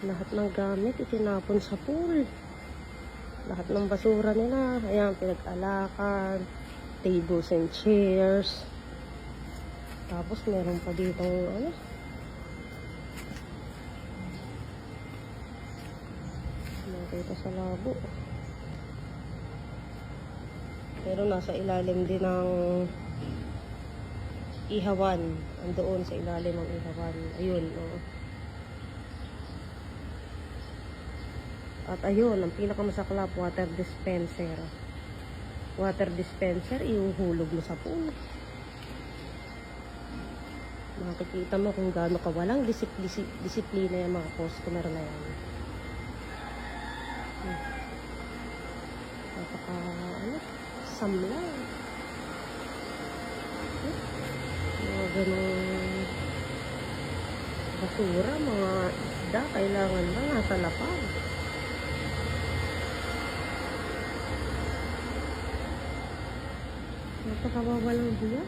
Lahat ng gamit itinapon sa pool. Lahat ng basura nila. Ayan, pinag-alakan. Tables and chairs. Tapos meron pa dito ano. Nakita sa labo. Pero nasa ilalim din ng ihawan. Andoon sa ilalim ng ihawan. Ayun, oh. At ayun, ang pinakamasaklap, water dispenser. Water dispenser, iuhulog mo sa pool. Makikita mo kung gaano kawalang disip disip- disiplina yung mga customer na yan. Hmm. Napaka, ano, samlang. Hmm. Mga ganong basura, mga isda, kailangan ba nasa lapag. একটা খাব বলে উঠিয়ে